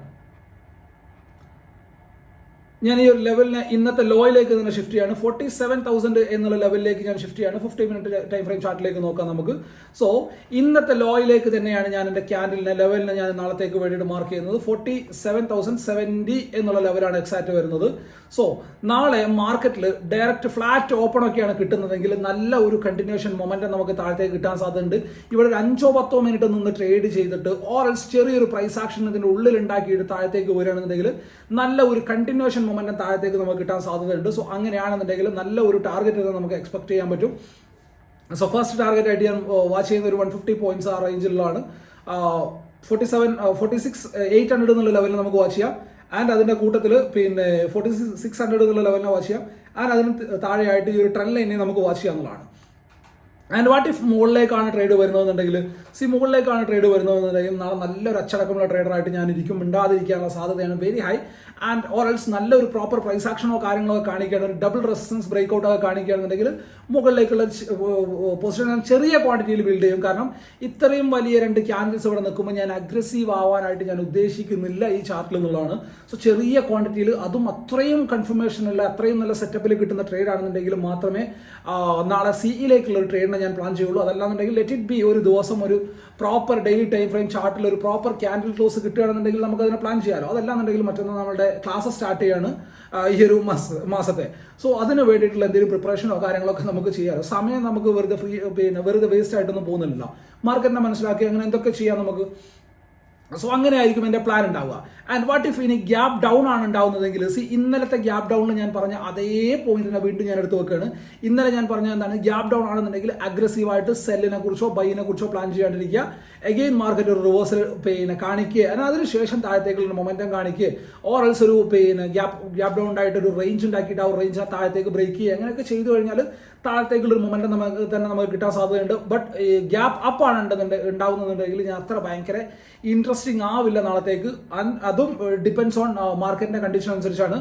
ഞാൻ ഈ ഒരു ലെവലിനെ ഇന്നത്തെ ലോയിലേക്ക് തന്നെ ഷിഫ്റ്റ് ചെയ്യാണ്. ഫോർട്ടി സെവൻ തൗസൻഡ് എന്നുള്ള ലെവലിലേക്ക് ഞാൻ ഷിഫ്റ്റ് ചെയ്യാണ്. ഫിഫ്റ്റി മിനിറ്റ് ടൈം ഫ്രെയിം ചാർട്ടിലേക്ക് നോക്കാം നമുക്ക്. സോ ഇന്നത്തെ ലോയിലേക്ക് തന്നെയാണ് ഞാൻ എന്റെ ക്യാൻഡിലിനെ ലെവലിനെ ഞാൻ നാളത്തേക്ക് വേണ്ടിയിട്ട് മാർക്ക് ചെയ്യുന്നത്. ഫോർട്ടി സെവൻ തൗസൻഡ് സെവന്റി എന്നുള്ള ലെവലാണ് എക്സാക്റ്റ് വരുന്നത്. സോ നാളെ മാർക്കറ്റിൽ ഡയറക്റ്റ് ഫ്ലാറ്റ് ഓപ്പൺ ഒക്കെയാണ് കിട്ടുന്നതെങ്കിൽ നല്ല ഒരു കണ്ടിന്യൂഷൻ മൊമെന്റം നമുക്ക് താഴത്തേക്ക് കിട്ടാൻ സാധ്യതയുണ്ട്. ഇവിടെ ഒരു അഞ്ചോ പത്തോ മിനിറ്റ് നിന്ന് ട്രേഡ് ചെയ്തിട്ട് ഓർ എൽസ് ചെറിയൊരു പ്രൈസ് ആക്ഷൻ ഇതിന്റെ ഉള്ളിൽ ഉണ്ടാക്കിയിട്ട് താഴത്തേക്ക് വരികയാണെന്നുണ്ടെങ്കിൽ നല്ല ഒരു കണ്ടിന്യൂഷൻ മൊമെന്റം താഴത്തേക്ക് നമുക്ക് കിട്ടാൻ സാധ്യതയുണ്ട്. സോ അങ്ങനെയാണെന്നുണ്ടെങ്കിൽ നല്ല ഒരു ടാർഗറ്റ് നമുക്ക് എക്സ്പെക്ട് ചെയ്യാൻ പറ്റും. സോ ഫസ്റ്റ് ടാർഗറ്റ് ആയിട്ട് ഞാൻ വാച്ച് ചെയ്യുന്ന ഒരു വൺ ഫിഫ്റ്റി പോയിന്റ്സ് ആ റേഞ്ചിലാണ് forty seven forty six eight hundred എന്നുള്ള ലെവലിൽ നമുക്ക് വാച്ച് ചെയ്യാം. ആൻഡ് അതിന്റെ കൂട്ടത്തിൽ പിന്നെ ഫോർട്ടി സിക്സ് ഹൺഡ്രഡ് എന്നുള്ള ലെവലിനെ വാച്ച് ചെയ്യാം. ആൻഡ് അതിന് താഴെയായിട്ട് ഈ ഒരു ട്രെൻഡ് ലൈനെ നമുക്ക് വാച്ച് ചെയ്യാവുന്നതാണ് ആൻഡ് വാട്ട് ഇഫ് മുകളിലേക്കാണ് ട്രേഡ് വരുന്നതെന്നുണ്ടെങ്കിൽ? സി മുകളിലേക്കാണ് ട്രേഡ് വരുന്നതെന്നുണ്ടെങ്കിൽ നാളെ നല്ലൊരു അച്ചടക്കമുള്ള ട്രേഡറായിട്ട് ഞാൻ ഇരിക്കും. മിണ്ടാതിരിക്കാനുള്ള സാധ്യതയാണ് very high and or else നല്ലൊരു പ്രോപ്പർ പ്രൈസ് ആക്ഷനോ കാര്യങ്ങളോ കാണിക്കുകയാണ്. ഡബിൾ റെസിസ്റ്റൻസ് ബ്രേക്ക് ഔട്ട് കാണിക്കുകയാണെന്നുണ്ടെങ്കിൽ മുകളിലേക്കുള്ള പൊസിഷൻ ചെറിയ ക്വാണ്ടിറ്റിയിൽ ബിൽഡ് ചെയ്യും. കാരണം ഇത്രയും വലിയ രണ്ട് ക്യാൻഡിൽസ് ഇവിടെ നിൽക്കുമ്പോൾ ഞാൻ അഗ്രസീവ് ആവാനായിട്ട് ഞാൻ ഉദ്ദേശിക്കുന്നില്ല ഈ ചാർട്ടിൽ എന്നുള്ളതാണ്. സോ ചെറിയ ക്വാണ്ടിറ്റിയിൽ അതും അത്രയും കൺഫർമേഷൻ ഉള്ള അത്രയും നല്ല സെറ്റപ്പിൽ കിട്ടുന്ന ട്രേഡ് ആണെന്നുണ്ടെങ്കിൽ മാത്രമേ നാളെ സിഇയിലേക്കുള്ള ഒരു ട്രേഡിനെ ഞാൻ പ്ലാൻ ചെയ്യുള്ളൂ. അതല്ലാന്നുണ്ടെങ്കിൽ ലെറ്റ് ഇറ്റ് ബി ഒരു ദിവസം ഒരു പ്രോപ്പർ ഡെയിലി ടൈം ഫ്രെയിം ചാർട്ടിൽ ഒരു പ്രോപ്പർ ക്യാൻഡിൽ ക്ലോസ് കിട്ടുകയാണെന്നുണ്ടെങ്കിൽ നമുക്ക് അതിനെ പ്ലാൻ ചെയ്യാമല്ലോ അതല്ലാന്നുണ്ടെങ്കിൽ മറ്റൊന്ന് നമ്മുടെ ക്ലാസ് സ്റ്റാർട്ട് ചെയ്യാണ് ഈ ഒരു മാസ മാസത്തെ. സോ അതിന് വേണ്ടിയിട്ടുള്ള എന്തെങ്കിലും പ്രിപ്പറേഷനോ കാര്യങ്ങളൊക്കെ നമുക്ക് ചെയ്യാമല്ലോ സമയം നമുക്ക് വെറുതെ ഫ്രീ പിന്നെ വെറുതെ വേസ്റ്റ് ആയിട്ടൊന്നും പോകുന്നില്ലല്ലോ. മാർക്കറ്റിനെ മനസ്സിലാക്കി അങ്ങനെ എന്തൊക്കെ ചെയ്യാം നമുക്ക്? സോ അങ്ങനെ ആയിരിക്കും എന്റെ പ്ലാൻ ഉണ്ടാവുക. ആൻഡ് വാട്ട് ഇഫ് ഇനി ഗ്യാപ്പ് ഡൗൺ ആണ് ഉണ്ടാവുന്നതെങ്കിൽ? സി ഇന്നലത്തെ ഗ്യാപ്പ് ഡൗണിൽ ഞാൻ പറഞ്ഞ അതേ പോയിന്റ് തന്നെ വീണ്ടും ഞാൻ എടുത്ത് വെക്കുകയാണ്. ഇന്നലെ ഞാൻ പറഞ്ഞ എന്താണ്? ഗ്യാപ്പ് ഡൗൺ ആണെന്നുണ്ടെങ്കിൽ അഗ്രസീവായിട്ട് സെല്ലിനെ കുറിച്ചോ ബൈനെ കുറിച്ചോ പ്ലാൻ ചെയ്യാണ്ടിരിക്കുക. എഗെയിൻ മാർക്കറ്റ് ഒരു റിവേഴ്സൽ പിന്നെ കാണിക്കുക. And അതിനുശേഷം താഴത്തേക്കുള്ള മൊമെന്റം കാണിക്കുക. ഓർ എൽസ് ഒരു പിന്നെ ഗ്യാപ്പ് ഗ്യാപ്പ് ഡൗൺ ആയിട്ട് ഒരു റേഞ്ച് ഉണ്ടാക്കിയിട്ട് ആ റേഞ്ച് ആ താഴത്തേക്ക് ബ്രേക്ക് ചെയ്യുക. അങ്ങനെയൊക്കെ ചെയ്തു കഴിഞ്ഞാൽ താഴത്തേക്കുള്ള ഒരു മൊമെന്റം നമുക്ക് തന്നെ നമുക്ക് കിട്ടാൻ സാധ്യതയുണ്ട്. ബട്ട് ഗ്യാപ്പ് അപ്പ് ആണ് ഉണ്ടാകുന്നുണ്ടെങ്കിൽ ഞാൻ അത്ര ഭയങ്കര ഇൻട്രസ്റ്റിംഗ് ആവില്ല നാളത്തേക്ക്. അതും ഡിപ്പെൻസ് ഓൺ മാർക്കറ്റിന്റെ കണ്ടീഷൻ അനുസരിച്ചാണ്.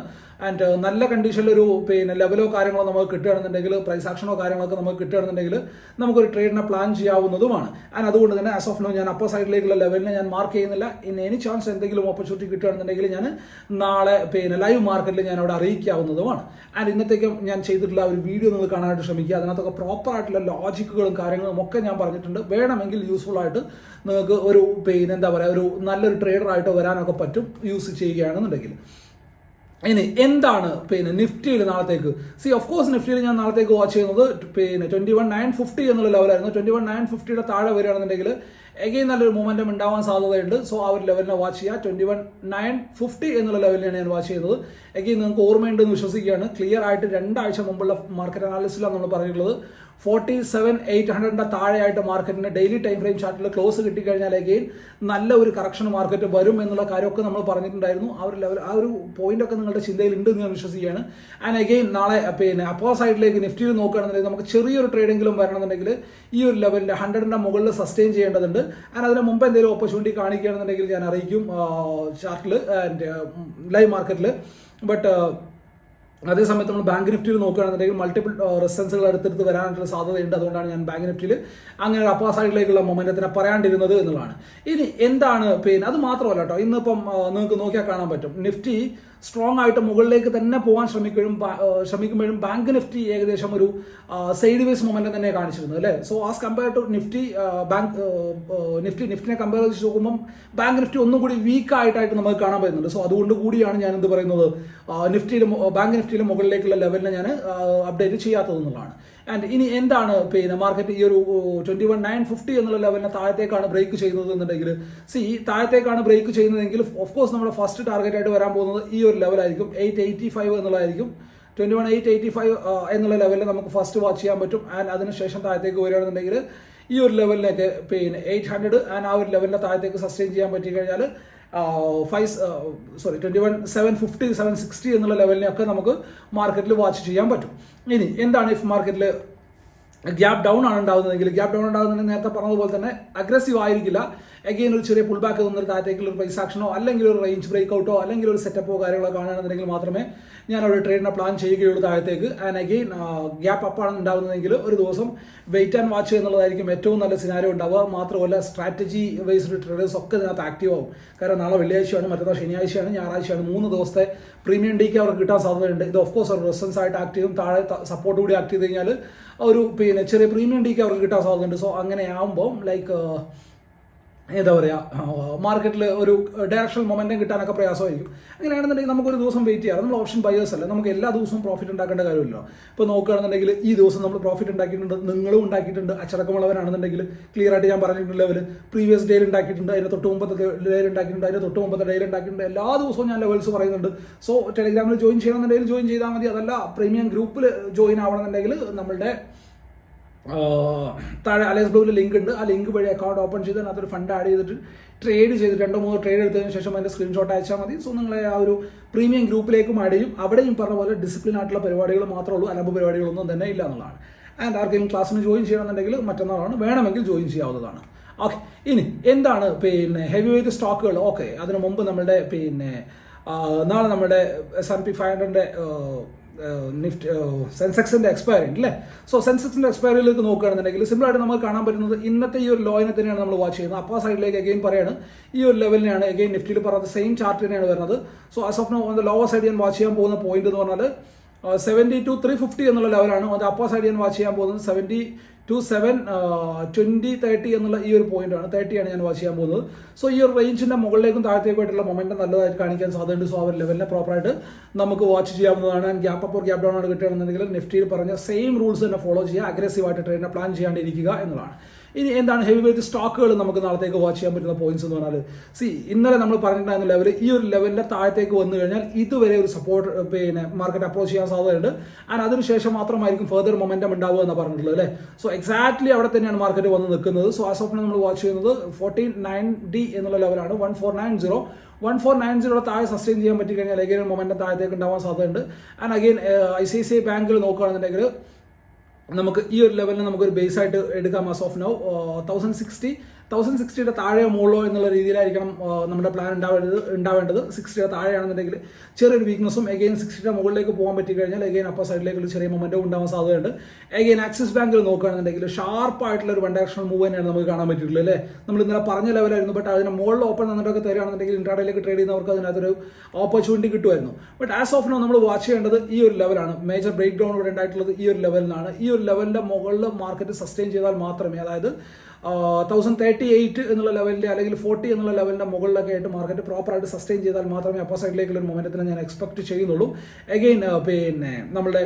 ആൻഡ് നല്ല കണ്ടീഷനിലൊരു പിന്നെ ലെവലോ കാര്യങ്ങളോ നമുക്ക് കിട്ടുകയാണെന്നുണ്ടെങ്കിൽ പ്രൈസ് ആക്ഷനോ കാര്യങ്ങളൊക്കെ നമുക്ക് കിട്ടുകയാണെന്നുണ്ടെങ്കിൽ നമുക്കൊരു ട്രേഡിനെ പ്ലാൻ ചെയ്യാവുന്നതുമാണ്. ആൻഡ് അതുകൊണ്ട് തന്നെ ആസ് ഓഫ് നോ ഞാൻ അപ്പർ സൈഡിലേക്കുള്ള ലെവലിനെ ഞാൻ മാർക്ക് ചെയ്യുന്നില്ല. ഇനി എനി ചാൻസ് എന്തെങ്കിലും ഓപ്പർച്യൂണിറ്റി കിട്ടുകയാണെന്നുണ്ടെങ്കിൽ ഞാൻ നാളെ പിന്നെ ലൈവ് മാർക്കറ്റിൽ ഞാൻ അവിടെ അറിയിക്കാവുന്നതുമാണ്. ആൻഡ് ഇന്നത്തേക്കും ഞാൻ ചെയ്തിട്ടുള്ള ഒരു വീഡിയോ നിങ്ങൾ കാണാനായിട്ട് ശ്രമിക്കും ശ്രമിക്കുക. അതിനകത്തൊക്കെ പ്രോപ്പർ ആയിട്ടുള്ള ലോജിക്കുകളും കാര്യങ്ങളും ഒക്കെ ഞാൻ പറഞ്ഞിട്ടുണ്ട്. വേണമെങ്കിൽ യൂസ്ഫുൾ ആയിട്ട് നിങ്ങൾക്ക് ഒരു പിന്നെ എന്താ പറയുക ഒരു നല്ലൊരു ട്രേഡർ ആയിട്ട് വരാനൊക്കെ പറ്റും യൂസ് ചെയ്യുകയാണെന്നുണ്ടെങ്കിൽ. ഇനി എന്താണ് പിന്നെ നിഫ്റ്റിയിൽ നാളത്തേക്ക്? സി ഓഫ് കോഴ്സ് നിഫ്റ്റിയിൽ ഞാൻ നാളത്തേക്ക് വാച്ച് ചെയ്യുന്നത് പിന്നെ ട്വന്റി വൺ നയൻ ഫിഫ്റ്റി എന്നുള്ള ലെവലായിരുന്നു ട്വന്റി വൺ നയൻ ഫിഫ്റ്റിയുടെ താഴെ വരികയാണെന്നുണ്ടെങ്കിൽ എഗെയിൻ നല്ലൊരു മൂവ്മെന്റ് ഉണ്ടാവാൻ സാധ്യതയുണ്ട്. സോ ആ ഒരു ലെവലിനെ വാച്ച് ചെയ്യുക. ട്വന്റി വൺ നയൻ ഫിഫ്റ്റി എന്നുള്ള ലെവലിനാണ് ഞാൻ വാച്ച് ചെയ്യുന്നത്. എഗെയിൻ നിങ്ങൾക്ക് ഓർമ്മയുണ്ടെന്ന് വിശ്വസിക്കുകയാണ്. ക്ലിയർ ആയിട്ട് രണ്ടാഴ്ച മുമ്പുള്ള മാർക്കറ്റ് അനാലിസിലാണ് നമ്മൾ പറഞ്ഞിട്ടുള്ളത്. ഫോർട്ടി സെവൻ എയ്റ്റ് ഹൺഡ്രഡിന്റെ താഴെയായിട്ട് മാർക്കറ്റിന് ഡെയിലി ടൈം ഫ്രെയിം ചാർട്ടിൽ ക്ലോസ് കിട്ടിക്കഴിഞ്ഞാൽ എഗെയിൻ നല്ല ഒരു കറക്ഷൻ മാർക്കറ്റ് വരും എന്നുള്ള കാര്യമൊക്കെ നമ്മൾ പറഞ്ഞിട്ടുണ്ടായിരുന്നു. ആ ഒരു ലെവൽ ആ ഒരു പോയിന്റ് ഒക്കെ നിങ്ങളുടെ ചിന്തയിൽ ഉണ്ട് എന്ന് ഞാൻ വിശ്വസിക്കുകയാണ്. ആൻഡ് എഗെയിൻ നാളെ പിന്നെ അപ്പോ സൈഡിലേക്ക് നിഫ്റ്റിയിൽ നോക്കുകയാണെന്നുണ്ടെങ്കിൽ നമുക്ക് ചെറിയൊരു ട്രേഡെങ്കിലും വരണമെന്നുണ്ടെങ്കിൽ ഈ ഒരു ലെവലിന്റെ ഹൺഡ്രഡിന്റെ മുകളിൽ സസ്റ്റെയിൻ ചെയ്യേണ്ടതുണ്ട്. ആൻഡ് അതിന് മുമ്പ് എന്തെങ്കിലും ഓപ്പർച്യൂണിറ്റി കാണിക്കുകയാണെന്നുണ്ടെങ്കിൽ ഞാൻ അറിയിക്കും ചാർട്ടിൽ ആൻഡ് ലൈവ് മാർക്കറ്റിൽ ബട്ട് അതേസമയത്ത് നമ്മൾ ബാങ്ക് നിഫ്റ്റിയിൽ നോക്കുകയാണെന്നുണ്ടെങ്കിൽ മൾട്ടിപ്പിൾ റെസിസ്റ്റൻസുകൾ അടുത്തടുത്ത് വരാനുള്ള സാധ്യതയുണ്ട്. അതുകൊണ്ടാണ് ഞാൻ ബാങ്ക് നിഫ്റ്റിയിൽ അങ്ങനെ അപ്പാ സൈഡിലേക്കുള്ള മൊമെന്റത്തിനെ പറയാണ്ടിരുന്നത് എന്നുള്ളതാണ്. ഇനി എന്താണ് പിന്നെ അത് മാത്രമല്ല കേട്ടോ. ഇന്നിപ്പം നിങ്ങൾക്ക് നോക്കിയാൽ കാണാൻ പറ്റും. നിഫ്റ്റി സ്ട്രോങ് ആയിട്ട് മുകളിലേക്ക് തന്നെ പോകാൻ ശ്രമിക്കുമ്പോഴും ശ്രമിക്കുമ്പോഴും ബാങ്ക് നിഫ്റ്റി ഏകദേശം ഒരു സൈഡ് വേസ് മൊമെന്റം തന്നെ കാണിച്ചിരുന്നത് അല്ലേ? So as compare to Nifty bank Nifty നിഫ്റ്റിനെ compare ചെയ്ത് നോക്കുമ്പോൾ ബാങ്ക് നിഫ്റ്റി ഒന്നും കൂടി വീക്ക് ആയിട്ടായിട്ട് നമുക്ക് കാണാൻ പറ്റുന്നുണ്ട്. സോ അതുകൊണ്ട് കൂടിയാണ് ഞാൻ എന്ത് പറയുന്നത് നിഫ്റ്റിയിലും ബാങ്ക് നിഫ്റ്റിയിലും മുകളിലേക്കുള്ള ലെവലിനെ ഞാൻ അപ്ഡേറ്റ് ചെയ്യാത്തത് എന്നുള്ളതാണ്. ആൻഡ് ഇനി എന്താണ് പിന്നെ മാർക്കറ്റ് ഈ ഒരു ട്വന്റി വൺ നയൻ ഫിഫ്റ്റി എന്നുള്ള ലെവലിനെ താഴത്തേക്കാണ് ബ്രേക്ക് ചെയ്യുന്നത് എന്നുണ്ടെങ്കിൽ സി താഴത്തേക്കാണ് ബ്രേക്ക് ചെയ്യുന്നതെങ്കിൽ ഓഫ് കോഴ്സ് നമ്മുടെ ഫസ്റ്റ് ടാർഗറ്റ് ആയിട്ട് വരാൻ പോകുന്നത് ഈ ഒരു ലെവലായിരിക്കും എയ്റ്റ് എയ്റ്റി ഫൈവ് എന്നുള്ളതായിരിക്കും twenty one eight eighty five എന്നുള്ള ലെവലിൽ നമുക്ക് ഫസ്റ്റ് വാച്ച് ചെയ്യാൻ പറ്റും. ആൻഡ് അതിനുശേഷം താഴത്തേക്ക് വരികയാണെന്നുണ്ടെങ്കിൽ ഈ ഒരു ലെവലിലേക്ക് പിന്നെ എയ്റ്റ് ഹൺഡ്രഡ് ആൻഡ് ആ ഒരു ലെവലിന്റെ താഴത്തേക്ക് സസ്റ്റെയിൻ ചെയ്യാൻ പറ്റി കഴിഞ്ഞാൽ five sorry twenty one seven fifty seven sixty എന്നുള്ള ലെവലിനെയൊക്കെ നമുക്ക് മാർക്കറ്റിൽ വാച്ച് ചെയ്യാൻ പറ്റും. ഇനി എന്താണ് ഇഫ് മാർക്കറ്റിൽ ഗ്യാപ് ഡൗൺ ആണ് ഉണ്ടാകുന്നതെങ്കിൽ ഗ്യാപ് ഡൗൺ ഉണ്ടാകുന്നതിന് നേരത്തെ പറഞ്ഞതുപോലെ തന്നെ അഗ്രസീവ് ആയിരിക്കില്ല. അഗെയിൻ ഒരു ചെറിയ പുൾ ബാക്ക് തന്നൊരു ഒരു പ്രൈസ് ആക്ഷനോ അല്ലെങ്കിൽ ഒരു റേഞ്ച് ബ്രേക്കൗട്ടോ അല്ലെങ്കിൽ ഒരു സെറ്റപ്പോ കാര്യങ്ങളോ കാണുകയാണെന്നുണ്ടെങ്കിൽ മാത്രമേ ഞാൻ അവിടെ ട്രേഡിനെ പ്ലാൻ ചെയ്യുകയുള്ളൂ താഴത്തേക്ക്. ആൻഡ് അഗെയിൻ ഗ്യാപ്പ് അപ്പാണ് ഉണ്ടാകുന്നതെങ്കിൽ ഒരു ദിവസം വെയിറ്റ് ആൻഡ് വാച്ച് എന്നുള്ളതായിരിക്കും ഏറ്റവും നല്ല സിനാരോ ഉണ്ടാവുക. മാത്രമല്ല സ്ട്രാറ്റജി വൈസ്ഡ് ട്രേഡേഴ്സ് ഒക്കെ ഇതിനകത്ത് ആക്റ്റീവ് ആവും. കാരണം നാളെ വെള്ളിയാഴ്ചയാണ് മറ്റന്നാൾ ശനിയാഴ്ചയാണ് ഞായറാഴ്ചയാണ്. മൂന്ന് ദിവസത്തെ പ്രീമിയം ഡേക്ക് അവർക്ക് കിട്ടാൻ സാധ്യതയുണ്ട്. ഇത് ഓഫ് കോഴ്സ് റെസൻസ് ആയിട്ട് ആക്ട് ചെയ്യും. താഴെ സപ്പോർട്ട് കൂടി ആക്ട് ചെയ്ത് കഴിഞ്ഞാൽ ഒരു പിന്നെ ചെറിയ പ്രീമിയം ഡേക്ക് അവർക്ക് കിട്ടാൻ സാധ്യതയുണ്ട്. സോ അങ്ങനെ ആകുമ്പോൾ ലൈക്ക് എന്താ പറയുക മാർക്കറ്റിൽ ഒരു ഡയറക്ഷണൽ മൊമെന്റം കിട്ടാനൊക്കെ പ്രയാസമായിരിക്കും. അങ്ങനെയാണെന്നുണ്ടെങ്കിൽ നമുക്കൊരു ദിവസം വെയിറ്റ് ചെയ്യാം. നമ്മൾ ഓപ്ഷൻ ബയേഴ്സ് അല്ല. നമുക്ക് എല്ലാ ദിവസവും പ്രോഫിറ്റ് ഉണ്ടാക്കേണ്ട കാര്യമില്ല ഇപ്പോൾ നോക്കുകയാണെന്നുണ്ടെങ്കിൽ ഈ ദിവസം നമ്മൾ പ്രോഫിറ്റ് ഉണ്ടാക്കിയിട്ടുണ്ട് നിങ്ങളും ഉണ്ടാക്കിയിട്ടുണ്ട് അച്ചടക്കമുള്ളവരാണെന്നുണ്ടെങ്കിൽ ക്ലിയർ ആയിട്ട് ഞാൻ പറഞ്ഞിട്ടുണ്ട് ലെവൽ പ്രീവിയസ് ഡേയിൽ ഉണ്ടാക്കിയിട്ടുണ്ട് അതിന്റെ തൊട്ട് മുമ്പത്തെ ഡേയിൽ ഉണ്ടാക്കിയിട്ടുണ്ട് അതിന്റെ തൊട്ട് മുമ്പത്തെ ഡേയിൽ ഉണ്ടാക്കിയിട്ടുണ്ട്. എല്ലാ ദിവസവും ഞാൻ ലെവൽസ് പറയുന്നുണ്ട്. സോ ടെലിഗ്രാമിൽ ജോയിൻ ചെയ്യണമെന്നുണ്ടെങ്കിൽ ജോയിൻ ചെയ്താൽ മതി. അതല്ല പ്രീമിയം ഗ്രൂപ്പിൽ ജോയിൻ ആവണമെന്നുണ്ടെങ്കിൽ നമ്മളുടെ താഴെ അലയൻസ് ബ്ലൂവിൽ ലിങ്ക് ഉണ്ട്. ആ ലിങ്ക് വഴി അക്കൗണ്ട് ഓപ്പൺ ചെയ്ത് അതിനകത്തൊരു ഫണ്ട് ആഡ് ചെയ്തിട്ട് ട്രേഡ് ചെയ്തിട്ട് രണ്ടോ മൂന്നോ ട്രേഡ് എടുത്തതിന് ശേഷം അതിന്റെ സ്ക്രീൻഷോട്ട് അയച്ചാൽ മതി. സോ നിങ്ങളെ ആ ഒരു പ്രീമിയം ഗ്രൂപ്പിലേക്കും ആഡ് ചെയ്യും. അവിടെയും പറഞ്ഞ പോലെ ഡിസിപ്ലിൻ ആയിട്ടുള്ള പരിപാടികൾ മാത്രമേ ഉള്ളൂ. അലമ്പ് പരിപാടികളൊന്നും തന്നെ ഇല്ല എന്നുള്ളതാണ്. ആൻഡ് ആർക്കെങ്കിലും ക്ലാസ്സിന് ജോയിൻ ചെയ്യണമെന്നുണ്ടെങ്കിൽ മറ്റന്നാളാണ്. വേണമെങ്കിൽ ജോയിൻ ചെയ്യാവുന്നതാണ്. ഓക്കെ ഇനി എന്താണ് പിന്നെ ഹെവി വെയിറ്റ് സ്റ്റോക്കുകൾ ഓക്കെ അതിനു മുമ്പ് നമ്മുടെ പിന്നെ നാളെ നമ്മുടെ എസ് ആർ പി ഫൈവ് ഹൺഡ്രഡിന്റെ നിഫ്റ്റ് സെൻസെക്സിന്റെ എക്സ്പയറി അല്ലേ സോ സെൻസെക്സിന്റെ എക്സ്പയറിയിലേക്ക് നോക്കുകയാണെന്നുണ്ടെങ്കിൽ സിമ്പിളായിട്ട് നമുക്ക് കാണാൻ പറ്റുന്നത് ഇന്നത്തെ ഈ ഒരു ലോയിനെ തന്നെയാണ് നമ്മൾ വാച്ച് ചെയ്യുന്നത്. അപ്പോൾ സൈഡിലേക്ക് അഗെയിൻ പറയാണ്. ഈ ഒരു ലെവലിനെയാണ് അഗെയിൻ നിഫ്റ്റിയിൽ പറഞ്ഞത് സെയിം ചാർട്ട് തന്നെയാണ് വരുന്നത്. So as of now on the lower side ഞാൻ വാച്ച് ചെയ്യാൻ പോകുന്ന പോയിന്റ് എന്ന് പറഞ്ഞാൽ സെവന്റി ടു ത്രീ ഫിഫ്റ്റി എന്നുള്ള ലെവലാണ് അത് അപ്പർ സൈഡ് ഞാൻ വാച്ച് ചെയ്യാൻ പോകുന്നത്. Seventy two seven twenty thirty എന്നുള്ള ഈ ഒരു പോയിന്റാണ് തേർട്ടിയാണ് ഞാൻ വാച്ച് ചെയ്യാൻ പോകുന്നത്. സോ ഈ ഒരു റേഞ്ചിന്റെ മുകളിലേക്കും താഴത്തേക്കുമായിട്ടുള്ള മൊമെന്റം നല്ലതായിട്ട് കാണിക്കാൻ സാധ്യതയുണ്ട്. സോ അവർ ലെവലിനെ പ്രോപ്പറായിട്ട് നമുക്ക് വാച്ച് ചെയ്യാവുന്നതാണ്. ഗ്യാപ്പ് അപ്പ് ഗ്യാപ്പ് ഡൗൺ ആണ് കിട്ടുകയാണെന്നുണ്ടെങ്കിൽ നിഫ്റ്റിയിൽ പറഞ്ഞ സെയിം റൂൾസ് തന്നെ ഫോളോ ചെയ്യുക. അഗ്രസീവായിട്ട് ട്രേഡിനെ പ്ലാൻ ചെയ്യാണ്ടിരിക്കുക എന്നുള്ളതാണ്. ഇനി എന്താണ് ഹെവി വെയിറ്റ് സ്റ്റോക്കുകൾ നമുക്ക് നാളത്തേക്ക് വാച്ച് ചെയ്യാൻ പറ്റുന്ന പോയിന്റ്സ് എന്ന് പറഞ്ഞാൽ സി ഇന്നലെ നമ്മൾ പറഞ്ഞിട്ടുണ്ടായിരുന്ന ലെവൽ ഈ ഒരു ലെവലിന്റെ താഴത്തേക്ക് വന്നു കഴിഞ്ഞാൽ ഇതുവരെ ഒരു സപ്പോർട്ട് പിന്നെ മാർക്കറ്റ് അപ്രോച്ച് ചെയ്യാൻ സാധ്യതയുണ്ട്. ആൻഡ് അതിനുശേഷം മാത്രമായിരിക്കും ഫെർദർ മൊമെന്റം ഉണ്ടാവുക എന്ന് പറഞ്ഞിട്ടുള്ളത് അല്ലേ? സോ എക്സാക്ട്ലി അവിടെ തന്നെയാണ് മാർക്കറ്റ് വന്ന് നിൽക്കുന്നത്. സോ ആസ് ഓഫ് നമ്മൾ വാച്ച് ചെയ്യുന്നത് ഫോർട്ടീൻ നയൻ ഡി എന്നുള്ള ലെവലാണ് one four nine zero one four nine zero താഴെ സസ്റ്റെയിൻ ചെയ്യാൻ പറ്റി കഴിഞ്ഞാൽ അഗൈൻ മൊമെന്റം താഴത്തേക്ക് ഉണ്ടാവാൻ സാധ്യതയുണ്ട്. And again I C I C I ബാങ്കിൽ നോക്കുകയാണെന്നുണ്ടെങ്കിൽ നമുക്ക് ഈ ഒരു ലെവലിന് നമുക്കൊരു ബേസ് ആയിട്ട് എടുക്കാം as of now thousand sixty thousand സിക്സ്റ്റിയുടെ താഴെയോ മുകളിലോ എന്നുള്ള രീതിയിലായിരിക്കണം നമ്മുടെ പ്ലാൻ ഉണ്ടാവേണ്ടത് ഉണ്ടാവേണ്ടത്. സിക്സ്റ്റിയുടെ താഴെയാണെന്നുണ്ടെങ്കിൽ ചെറിയൊരു വീക്ക്നസ്സും എഗെയിൻ സിക്സ്റ്റിയുടെ മുകളിലേക്ക് പോകാൻ പറ്റി കഴിഞ്ഞാൽ എഗെയിൻ അപ്പർ സൈഡിലേക്ക് ഒരു ചെറിയ മൊമെന്റും ഉണ്ടാവാൻ സാധ്യതയുണ്ട്. എഗെയിൻ ആക്സിസ് ബാങ്കിൽ നോക്കുകയാണെന്നുണ്ടെങ്കിൽ ഷാർപ്പായിട്ടുള്ള ഒരു ഡയറക്ഷണൽ മൂവ് തന്നെയാണ് നമുക്ക് കാണാൻ പറ്റിയിട്ടുള്ളത് അല്ലേ? നമ്മൾ ഇന്നലെ പറഞ്ഞ ലെവലായിരുന്നു ബട്ട് അതിന് മുകളിൽ ഓപ്പൺ തന്നിട്ടൊക്കെ തരികയാണെന്നുണ്ടെങ്കിൽ ഇൻട്രാഡയിലേക്ക് ട്രേഡ് ചെയ്യുന്നവർക്ക് അതിനകത്തൊരു ഓപ്പർച്യൂണിറ്റി കിട്ടുമായിരുന്നു. ബട്ട് ആസ് ഓഫ് നോ നമ്മൾ വാച്ച് ചെയ്യേണ്ടത് ഈ ഒരു ലെവലാണ് മേജർ ബ്രേക്ക് ഡൗൺ ഇവിടെ ഉണ്ടായിട്ടുള്ളത് ഈ ഒരു ലെവലിനാണ് ഈ ഒരു ലെവലിന്റെ മുകളിൽ മാർക്കറ്റ് സസ്റ്റെയിൻ ചെയ്താൽ മാത്രമേ അതായത് തൗസൻഡ് തേർട്ടി എയ്റ്റ് എന്നുള്ള ലെവലിന്റെ അല്ലെങ്കിൽ ഫോർട്ടി എന്നുള്ള ലെവലിന്റെ മുകളിലൊക്കെ ആയിട്ട് മാർക്കറ്റ് പ്രോപ്പറായിട്ട് സസ്റ്റെയിൻ ചെയ്താൽ മാത്രമേ അപ്പോൾ സൈഡിലേക്കുള്ള ഒരു മൊമെന്റത്തിന് ഞാൻ എക്സ്പെക്ട് ചെയ്യുന്നുള്ളൂ. അഗെയിൻ പിന്നെ നമ്മുടെ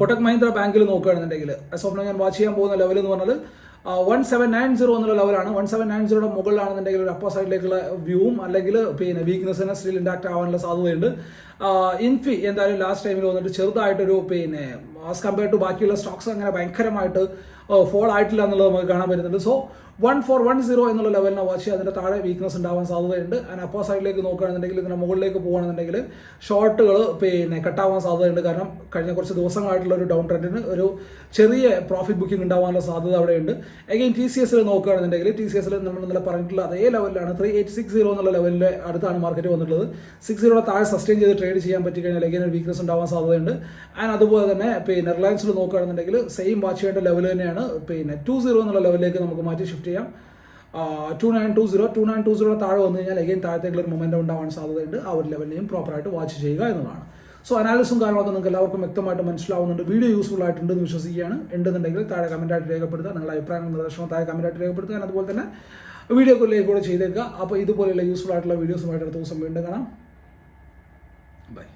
കൊട്ടക് മഹീന്ദ്ര ബാങ്കിൽ നോക്കുകയാണെന്നുണ്ടെങ്കിൽ ഓഫ് ഞാൻ വാച്ച് ചെയ്യാൻ പോകുന്ന ലെവൽ എന്ന് പറഞ്ഞത് വൺ സെവൻ നയൻ സീറോ എന്നുള്ള ലെവലാണ് വൺ സെവൻ നയൻ സീറോയുടെ മുകളിലാണെന്നുണ്ടെങ്കിൽ ഒരു അപ്പർ സൈഡിലേക്കുള്ള വ്യൂവും അല്ലെങ്കിൽ പിന്നെ വീക്ക്നെസ്സിനെ സ്റ്റിൽ ഇൻഡാക്ട് ആവാനുള്ള സാധ്യതയുണ്ട്. ഇൻഫി എന്തായാലും ലാസ്റ്റ് ടൈമിൽ വന്നിട്ട് ചെറുതായിട്ടൊരു പിന്നെ ആസ് കമ്പയർ ടു ബാക്കിയുള്ള സ്റ്റോക്സ് അങ്ങനെ ഭയങ്കരമായിട്ട് ഫോൾ ആയിട്ടില്ല എന്നുള്ളത് നമുക്ക് കാണാൻ പറ്റുന്നുണ്ട്. So one four one zero എന്നുള്ള ലെവലിനെ വാച്ച് അതിന്റെ താഴെ വീക്ക്നെസ് ഉണ്ടാവാൻ സാധ്യതയുണ്ട്. അതിന് അപ്പർ സൈഡിലേക്ക് നോക്കുകയാണെന്നുണ്ടെങ്കിൽ ഇതിന്റെ മുകളിലേക്ക് പോകുകയാണെന്നുണ്ടെങ്കിൽ ഷോർട്ടുകൾ പിന്നെ കട്ടാവാൻ സാധ്യതയുണ്ട്. കാരണം കഴിഞ്ഞ കുറച്ച് ദിവസങ്ങളായിട്ടുള്ള ഒരു ഡൗൺ ട്രെൻഡിന് ഒരു ചെറിയ പ്രോഫിറ്റ് ബുക്കിംഗ് ഉണ്ടാവാനുള്ള സാധ്യത അവിടെയുണ്ട്. അഗെയിൻ ടി സി എസിൽ നോക്കുകയാണെന്നുണ്ടെങ്കിൽ ടി സി എസിൽ നമ്മൾ ഇന്നലെ പറഞ്ഞിട്ടുള്ള അതേ ലെവലിലാണ് ത്രീ എയ്റ്റ് സിക്സ് സീറോ എന്നുള്ള ലെവലിന്റെ അടുത്താണ് മാർക്കറ്റ് വന്നിട്ടുള്ളത്. സിക്സ് സീറോയുടെ താഴെ സസ്റ്റെയിൻ ചെയ്ത് ട്രേഡ് ചെയ്യാൻ പറ്റി കഴിഞ്ഞാൽ അഗെയിൻ ഒരു വീക്ക്നെസ് ഉണ്ടാവാൻ സാധ്യതയുണ്ട്. ആൻഡ് അതുപോലെ തന്നെ പിന്നെ റിലയൻസിൽ നോക്കുകയാണെന്നുണ്ടെങ്കിൽ സെയിം വാച്ച് ചെയ്യേണ്ട ലെവൽ തന്നെയാണ്. പിന്നെ ടു സീറോ എന്നുള്ള ലെവലിലേക്ക് നമുക്ക് മാറ്റി ചെയ്യാം. Two nine two zero two nine two zero താഴെ വന്നു കഴിഞ്ഞാൽ അഗെയിൻ താഴത്തേക്കുള്ള ഒരു മൊമെന്റം ഉണ്ടാവാൻ സാധ്യതയുണ്ട്. ആ ഒരു ലെവലിനെയും പ്രോപ്പറായിട്ട് വാച്ച് ചെയ്യുക എന്നതാണ്. സോ അനാലിസും കാര്യങ്ങളൊക്കെ നിങ്ങൾക്ക് എല്ലാവർക്കും വ്യക്തമായിട്ട് മനസ്സിലാവുന്നുണ്ട്. വീഡിയോ യൂസ്ഫുൾ ആയിട്ടുണ്ട് എന്ന് വിശ്വസിക്കുകയാണ്. ഉണ്ടെന്നുണ്ടെങ്കിൽ താഴെ കമന്റായിട്ട് രേഖപ്പെടുത്തുക. നിങ്ങളുടെ അഭിപ്രായങ്ങൾ നിർദ്ദേശങ്ങൾ താഴെ കമന്റായിട്ട് രേഖപ്പെടുത്തുക. അതുപോലെ തന്നെ വീഡിയോ കോളിലേക്ക് കൂടെ ചെയ്തേക്കുക. അപ്പോൾ ഇതുപോലെയുള്ള യൂസ്ഫുൾ ആയിട്ടുള്ള വീഡിയോസുമായിട്ട് അടുത്ത ദിവസം വീണ്ടും കാണാം. ബൈ